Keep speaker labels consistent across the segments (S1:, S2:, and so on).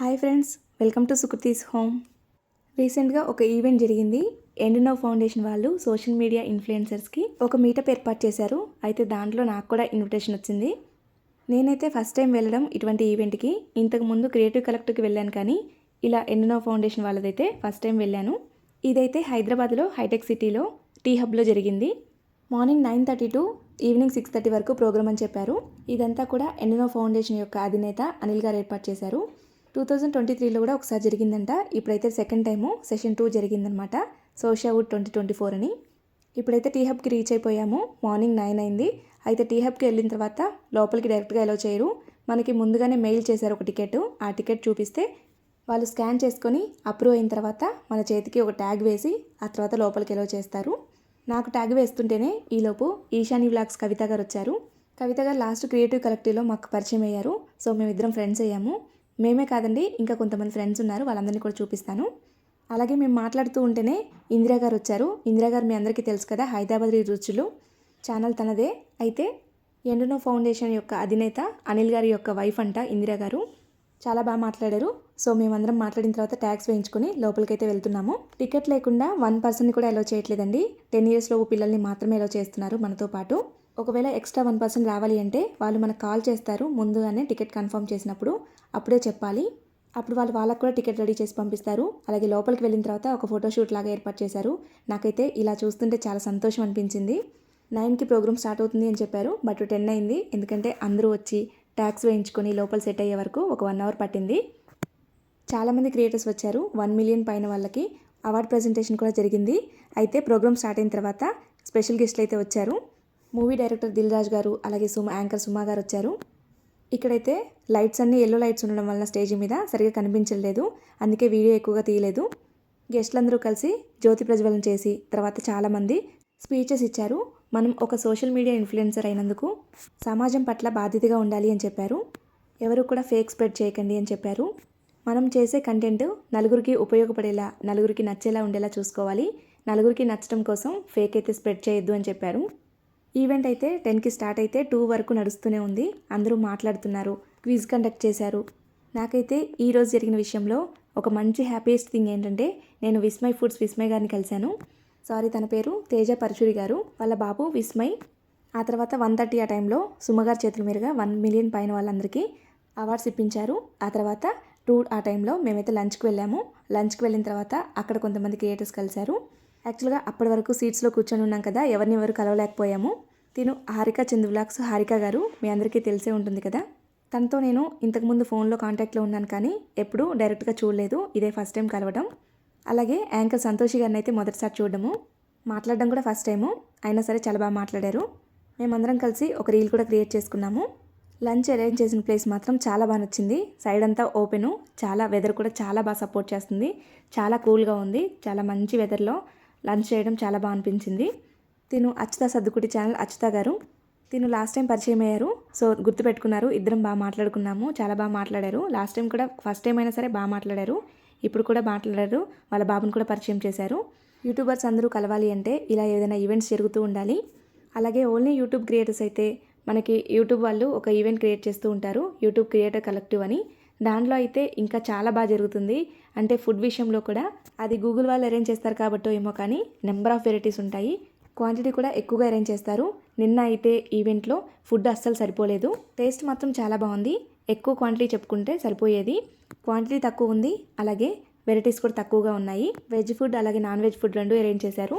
S1: Hi friends welcome to Sukruthi's home. రీసెంట్గా ఒక event జరిగింది. ఎండినో ఫౌండేషన్ వాళ్ళు సోషల్ మీడియా ఇన్ఫ్లుయెన్సర్స్కి ఒక మీటప్ ఏర్పాటు చేశారు. అయితే దాంట్లో నాకు కూడా ఇన్విటేషన్ వచ్చింది. నేనైతే ఫస్ట్ టైం వెళ్ళడం ఇటువంటి ఈవెంట్కి. ఇంతకు ముందు క్రియేటివ్ కలెక్టర్కి వెళ్ళాను కానీ ఇలా ఎండినో ఫౌండేషన్ వాళ్ళదైతే ఫస్ట్ టైం వెళ్ళాను. ఇదైతే హైదరాబాద్లో హైటెక్ సిటీలో టీ హబ్లో జరిగింది. Morning nine thirty to evening six thirty వరకు ప్రోగ్రామ్ అని చెప్పారు. ఇదంతా కూడా ఎన్ఎన్ఓ ఫౌండేషన్ యొక్క అధినేత అనిల్ గారు ఏర్పాటు చేశారు. టూ థౌజండ్ ట్వంటీ త్రీలో కూడా ఒకసారి జరిగిందంట. ఇప్పుడైతే సెకండ్ టైము సెషన్ టూ జరిగిందనమాట. సోషావుడ్ ట్వంటీ ట్వంటీ ఫోర్ అని. ఇప్పుడైతే టీ హబ్కి రీచ్ అయిపోయాము. మార్నింగ్ నైన్ అయింది. అయితే టీ హబ్కి వెళ్ళిన తర్వాత లోపలికి డైరెక్ట్గా ఎలా చేయరు? మనకి ముందుగానే మెయిల్ చేశారు ఒక టికెట్. ఆ టికెట్ చూపిస్తే వాళ్ళు స్కాన్ చేసుకొని అప్రూవ్ అయిన తర్వాత మన చేతికి ఒక ట్యాగ్ వేసి ఆ తర్వాత లోపలికి ఎలా చేస్తారు? నాకు ట్యాగ్ వేస్తుంటేనే ఈలోపు ఈశాని వ్లాగ్స్ కవిత గారు వచ్చారు. కవిత గారు లాస్ట్ క్రియేటివ్ కలెక్టివ్లో మాకు పరిచయం అయ్యారు. సో మేమిద్దరం ఫ్రెండ్స్ అయ్యాము. మేమే కాదండి ఇంకా కొంతమంది ఫ్రెండ్స్ ఉన్నారు వాళ్ళందరినీ కూడా చూపిస్తాను. అలాగే మేము మాట్లాడుతూ ఉంటేనే ఇందిరా గారు వచ్చారు. ఇందిరా గారు మీ అందరికీ తెలుసు కదా హైదరాబాద్ రుచులు. ఛానల్ తనదే. అయితే ఎండునో ఫౌండేషన్ యొక్క అధినేత అనిల్ గారి యొక్క వైఫ్ అంట ఇందిరా గారు. చాలా బాగా మాట్లాడారు. సో మేమందరం మాట్లాడిన తర్వాత ట్యాక్స్ వేయించుకొని లోపలికైతే వెళ్తున్నాము. టికెట్ లేకుండా వన్ పర్సన్ కూడా అలో చేయట్లేదండి. టెన్ ఇయర్స్ లోపు పిల్లల్ని మాత్రమే అలో చేస్తున్నారు మనతో పాటు. ఒకవేళ ఎక్స్ట్రా వన్ పర్సన్ రావాలి అంటే వాళ్ళు మనకు కాల్ చేస్తారు ముందుగానే టికెట్ కన్ఫర్మ్ చేసినప్పుడు అప్పుడే చెప్పాలి. అప్పుడు వాళ్ళు వాళ్ళకు కూడా టికెట్ రెడీ చేసి పంపిస్తారు. అలాగే లోపలికి వెళ్ళిన తర్వాత ఒక ఫోటోషూట్ లాగా ఏర్పాటు చేశారు. నాకైతే ఇలా చూస్తుంటే చాలా సంతోషం అనిపించింది. నైన్కి ప్రోగ్రామ్ స్టార్ట్ అవుతుంది అని చెప్పారు. బట్ టెన్ అయింది. ఎందుకంటే అందరూ వచ్చి ట్యాక్స్ వేయించుకొని లోపల సెట్ అయ్యే వరకు ఒక వన్ అవర్ పట్టింది. చాలామంది క్రియేటర్స్ వచ్చారు. వన్ మిలియన్ పైన వాళ్ళకి అవార్డ్ ప్రజెంటేషన్ కూడా జరిగింది. అయితే ప్రోగ్రామ్ స్టార్ట్ అయిన తర్వాత స్పెషల్ గెస్ట్లు అయితే వచ్చారు. మూవీ డైరెక్టర్ దిల్ రాజ్ గారు అలాగే సుమ యాంకర్ సుమా గారు వచ్చారు. ఇక్కడైతే లైట్స్ అన్నీ ఎల్లో లైట్స్ ఉండడం వల్ల స్టేజ్ మీద సరిగా కనిపించలేదు. అందుకే వీడియో ఎక్కువగా తీయలేదు. గెస్ట్లందరూ కలిసి జ్యోతి ప్రజ్వలన చేసి తర్వాత చాలామంది స్పీచెస్ ఇచ్చారు. మనం ఒక సోషల్ మీడియా ఇన్ఫ్లుయెన్సర్ అయినందుకు సమాజం పట్ల బాధ్యతగా ఉండాలి అని చెప్పారు. ఎవరు కూడా ఫేక్ స్ప్రెడ్ చేయకండి అని చెప్పారు. మనం చేసే కంటెంట్ నలుగురికి ఉపయోగపడేలా నలుగురికి నచ్చేలా ఉండేలా చూసుకోవాలి. నలుగురికి నచ్చడం కోసం ఫేక్ అయితే స్ప్రెడ్ చేయొద్దు అని చెప్పారు. ఈవెంట్ అయితే టెన్కి స్టార్ట్ అయితే టూ వరకు నడుస్తూనే ఉంది. అందరూ మాట్లాడుతున్నారు. క్విజ్ కండక్ట్ చేశారు. నాకైతే ఈరోజు జరిగిన విషయంలో ఒక మంచి హ్యాపీయెస్ట్ థింగ్ ఏంటంటే నేను విస్మయ్ ఫుడ్స్ విస్మయ్ గారిని కలిశాను. సారీ తన పేరు తేజ పరచూరి గారు. వాళ్ళ బాబు విస్మయ్. ఆ తర్వాత వన్ థర్టీ ఆ టైంలో సుమగారి చేతుల మీదుగా వన్ మిలియన్ పైన వాళ్ళందరికీ అవార్డ్స్ ఇప్పించారు. ఆ తర్వాత టూ ఆ టైంలో మేమైతే లంచ్కి వెళ్ళాము. లంచ్కి వెళ్ళిన తర్వాత అక్కడ కొంతమంది క్రియేటర్స్ కలిశారు. యాక్చువల్గా అప్పటి వరకు సీట్స్లో కూర్చొని ఉన్నాం కదా ఎవరిని ఎవరు కలవలేకపోయాము. తిను హారిక చందు వ్లాగ్స్ హారిక గారు మీ అందరికీ తెలిసే ఉంటుంది కదా. తనతో నేను ఇంతకుముందు ఫోన్లో కాంటాక్ట్లో ఉన్నాను కానీ ఎప్పుడూ డైరెక్ట్గా చూడలేదు ఇదే ఫస్ట్ టైం కలవడం అలాగే యాంకర్ సంతోషి గారిని అయితే మొదటిసారి చూడడము. మాట్లాడడం కూడా ఫస్ట్ టైము అయినా సరే చాలా బాగా మాట్లాడారు. మేమందరం కలిసి ఒక రీల్ కూడా క్రియేట్ చేసుకున్నాము. లంచ్ అరేంజ్ చేసిన ప్లేస్ మాత్రం చాలా బాగా నచ్చింది. సైడ్ అంతా ఓపెను చాలా వెదర్ కూడా చాలా బాగా సపోర్ట్ చేస్తుంది. చాలా కూల్గా ఉంది చాలా మంచి వెదర్లో. లంచ్ చేయడం చాలా బాగా అనిపించింది. తిను అచ్యుత సర్దుకుటి ఛానల్ అచ్యుత గారు. తిను లాస్ట్ టైం పరిచయం అయ్యారు. సో గుర్తుపెట్టుకున్నారు. ఇద్దరం బాగా మాట్లాడుకున్నాము. చాలా బాగా మాట్లాడారు. లాస్ట్ టైం కూడా ఫస్ట్ టైం అయినా సరే బాగా మాట్లాడారు. ఇప్పుడు కూడా మాట్లాడారు. వాళ్ళ బాబుని కూడా పరిచయం చేశారు. యూట్యూబర్స్ అందరూ కలవాలి అంటే ఇలా ఏదైనా ఈవెంట్స్ జరుగుతూ ఉండాలి. అలాగే ఓన్లీ యూట్యూబ్ క్రియేటర్స్ అయితే మనకి యూట్యూబ్ వాళ్ళు ఒక ఈవెంట్ క్రియేట్ చేస్తూ ఉంటారు. యూట్యూబ్ క్రియేటర్ కలెక్టివ్ అని. దాంట్లో అయితే ఇంకా చాలా బాగా జరుగుతుంది. అంటే ఫుడ్ విషయంలో కూడా అది గూగుల్ వాళ్ళు అరేంజ్ చేస్తారు కాబట్టో ఏమో కానీ నెంబర్ ఆఫ్ వెరైటీస్ ఉంటాయి. క్వాంటిటీ కూడా ఎక్కువగా అరేంజ్ చేస్తారు. నిన్న అయితే ఈవెంట్లో ఫుడ్ అస్సలు సరిపోలేదు. టేస్ట్ మాత్రం చాలా బాగుంది. ఎక్కువ క్వాంటిటీ చెప్పుకుంటే సరిపోయేది. క్వాంటిటీ తక్కువ ఉంది. అలాగే వెరైటీస్ కూడా తక్కువగా ఉన్నాయి. వెజ్ ఫుడ్ అలాగే నాన్ వెజ్ ఫుడ్ రెండు అరేంజ్ చేశారు.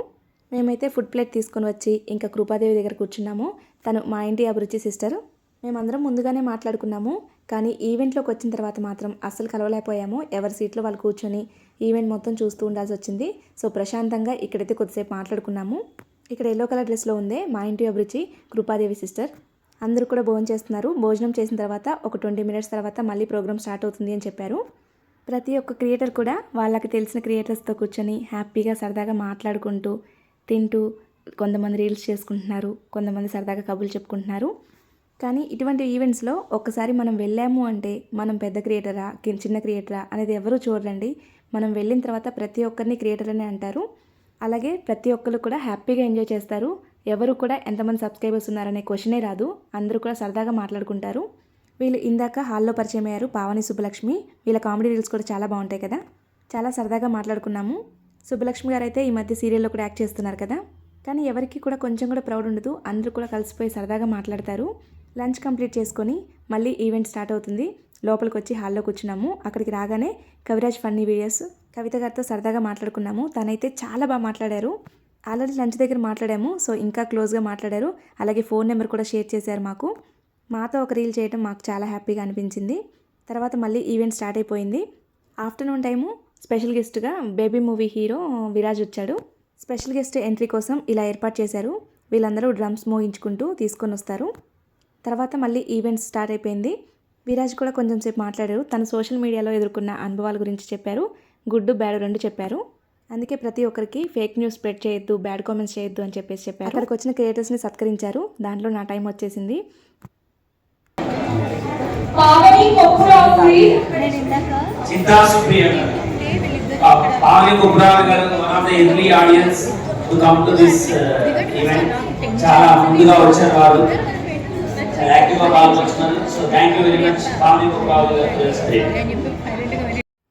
S1: మేమైతే ఫుడ్ ప్లేట్ తీసుకొని వచ్చి ఇంకా కృపాదేవి దగ్గర కూర్చున్నాము. తను మా ఇంటి అభిరుచి సిస్టర్ మేమందరం ముందుగానే మాట్లాడుకున్నాము కానీ ఈవెంట్లోకి వచ్చిన తర్వాత మాత్రం అస్సలు కలవలేకపోయాము. ఎవరి సీట్లో వాళ్ళు కూర్చొని ఈవెంట్ మొత్తం చూస్తూ ఉండాల్సి వచ్చింది. సో ప్రశాంతంగా ఇక్కడైతే కొద్దిసేపు మాట్లాడుకున్నాము. ఇక్కడ ఎల్లో కలర్ డ్రెస్లో ఉందే మా ఇంటి అభిరుచి కృపాదేవి సిస్టర్ అందరూ కూడా భోజనం చేస్తున్నారు. భోజనం చేసిన తర్వాత ఒక ట్వంటీ మినిట్స్ తర్వాత మళ్ళీ ప్రోగ్రామ్ స్టార్ట్ అవుతుంది అని చెప్పారు. ప్రతి ఒక్క క్రియేటర్ కూడా వాళ్ళకి తెలిసిన క్రియేటర్స్తో కూర్చొని హ్యాపీగా సరదాగా మాట్లాడుకుంటూ తింటూ కొంతమంది రీల్స్ చేసుకుంటున్నారు కొంతమంది సరదాగా కబుర్లు చెప్పుకుంటున్నారు. కానీ ఇటువంటి ఈవెంట్స్లో ఒక్కసారి మనం వెళ్ళాము అంటే మనం పెద్ద క్రియేటరా చిన్న క్రియేటరా అనేది ఎవరూ చూడరండి. మనం వెళ్ళిన తర్వాత ప్రతి ఒక్కరిని క్రియేటర్ అనే అంటారు. అలాగే ప్రతి ఒక్కరు కూడా హ్యాపీగా ఎంజాయ్ చేస్తారు. ఎవరు కూడా ఎంతమంది సబ్స్క్రైబర్స్ ఉన్నారనే క్వశ్చనే రాదు. అందరూ కూడా సరదాగా మాట్లాడుకుంటారు. వీళ్ళు ఇందాక హాల్లో పరిచయం అయ్యారు పావని సుబ్బలక్ష్మి. వీళ్ళ కామెడీ రీల్స్ కూడా చాలా బాగుంటాయి కదా. చాలా సరదాగా మాట్లాడుకున్నాము. సుబ్బలక్ష్మి గారు అయితే ఈ మధ్య సీరియల్లో కూడా యాక్ట్ చేస్తున్నారు కదా. కానీ ఎవరికి కూడా కొంచెం కూడా ప్రౌడ్ ఉండదు. అందరూ కూడా కలిసిపోయి సరదాగా మాట్లాడతారు. లంచ్ కంప్లీట్ చేసుకొని మళ్ళీ ఈవెంట్ స్టార్ట్ అవుతుంది. లోపలికి వచ్చి హాల్లో కూర్చున్నాము. అక్కడికి రాగానే కవిరాజ్ ఫన్నీ వీడియోస్. కవిత గారితో సరదాగా మాట్లాడుకున్నాము. తనైతే చాలా బాగా మాట్లాడారు. ఆల్రెడీ లంచ్ దగ్గర మాట్లాడాము. సో ఇంకా క్లోజ్గా మాట్లాడారు. అలాగే ఫోన్ నెంబర్ కూడా షేర్ చేశారు మాకు. మాతో ఒక రీల్ చేయడం మాకు చాలా హ్యాపీగా అనిపించింది. తర్వాత మళ్ళీ ఈవెంట్ స్టార్ట్ అయిపోయింది. ఆఫ్టర్నూన్ టైము స్పెషల్ గెస్ట్గా బేబీ మూవీ హీరో విరాజ్ వచ్చాడు. స్పెషల్ గెస్ట్ ఎంట్రీ కోసం ఇలా ఏర్పాటు చేశారు. వీళ్ళందరూ డ్రమ్స్ మోగించుకుంటూ తీసుకొని వస్తారు తర్వాత మళ్ళీ ఈవెంట్ స్టార్ట్ అయిపోయింది. విరాజ్ కూడా కొంచెం సేపు మాట్లాడారు. తను సోషల్ మీడియాలో ఎదుర్కొన్న అనుభవాల గురించి చెప్పారు. గుడ్ బ్యాడ్ రెండు చెప్పారు. అందుకే ప్రతి ఒక్కరికి ఫేక్ న్యూస్ స్ప్రెడ్ చేయొద్దు బ్యాడ్ కామెంట్స్ చేయొద్దు అని చెప్పేసి చెప్పారు. అక్కడికి వచ్చిన క్రియేటర్స్ని సత్కరించారు. దాంట్లో నా టైం వచ్చేసింది.
S2: uh, చాలా ముందుగా వచ్చారు వారు. So thank you very much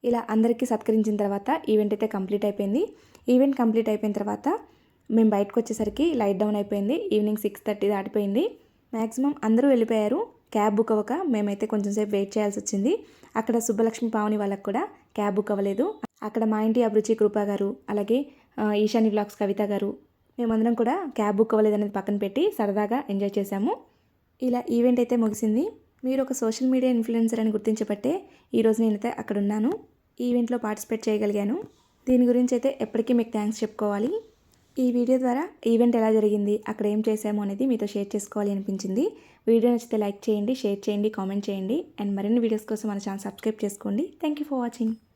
S1: ఇలా అందరికీ సత్కరించిన తర్వాత ఈవెంట్ అయితే కంప్లీట్ అయిపోయింది. ఈవెంట్ కంప్లీట్ అయిపోయిన తర్వాత మేము బయటకు వచ్చేసరికి లైట్ డౌన్ అయిపోయింది. ఈవినింగ్ సిక్స్ థర్టీ దాటిపోయింది. మ్యాక్సిమం అందరూ వెళ్ళిపోయారు. క్యాబ్ బుక్ అవ్వక మేమైతే కొంచెం సేపు వెయిట్ చేయాల్సి వచ్చింది. అక్కడ సుబ్బలక్ష్మి పావని వాళ్ళకి కూడా క్యాబ్ బుక్ అవ్వలేదు. అక్కడ మా ఇంటి అభిరుచి కృపా గారు అలాగే ఈశాని బ్లాగ్స్ కవిత గారు మేమందరం కూడా క్యాబ్ బుక్ అవ్వలేదు అనేది పక్కన పెట్టి సరదాగా ఎంజాయ్ చేశాము. ఇలా ఈవెంట్ అయితే ముగిసింది. మీరు ఒక సోషల్ మీడియా ఇన్ఫ్లుయెన్సర్ అని గుర్తించబట్టే ఈరోజు నేనైతే అక్కడ ఉన్నాను ఈవెంట్లో పార్టిసిపేట్ చేయగలిగాను. దీని గురించి అయితే ఎప్పటికీ మీకు థ్యాంక్స్ చెప్పుకోవాలి. ఈ వీడియో ద్వారా ఈవెంట్ ఎలా జరిగింది అక్కడ ఏం చేశామో అనేది మీతో షేర్ చేసుకోవాలి అనిపించింది. వీడియో నచ్చితే లైక్ చేయండి షేర్ చేయండి కామెంట్ చేయండి. అండ్ మరిన్ని వీడియోస్ కోసం మన ఛానల్ సబ్స్క్రైబ్ చేసుకోండి. Thank you for watching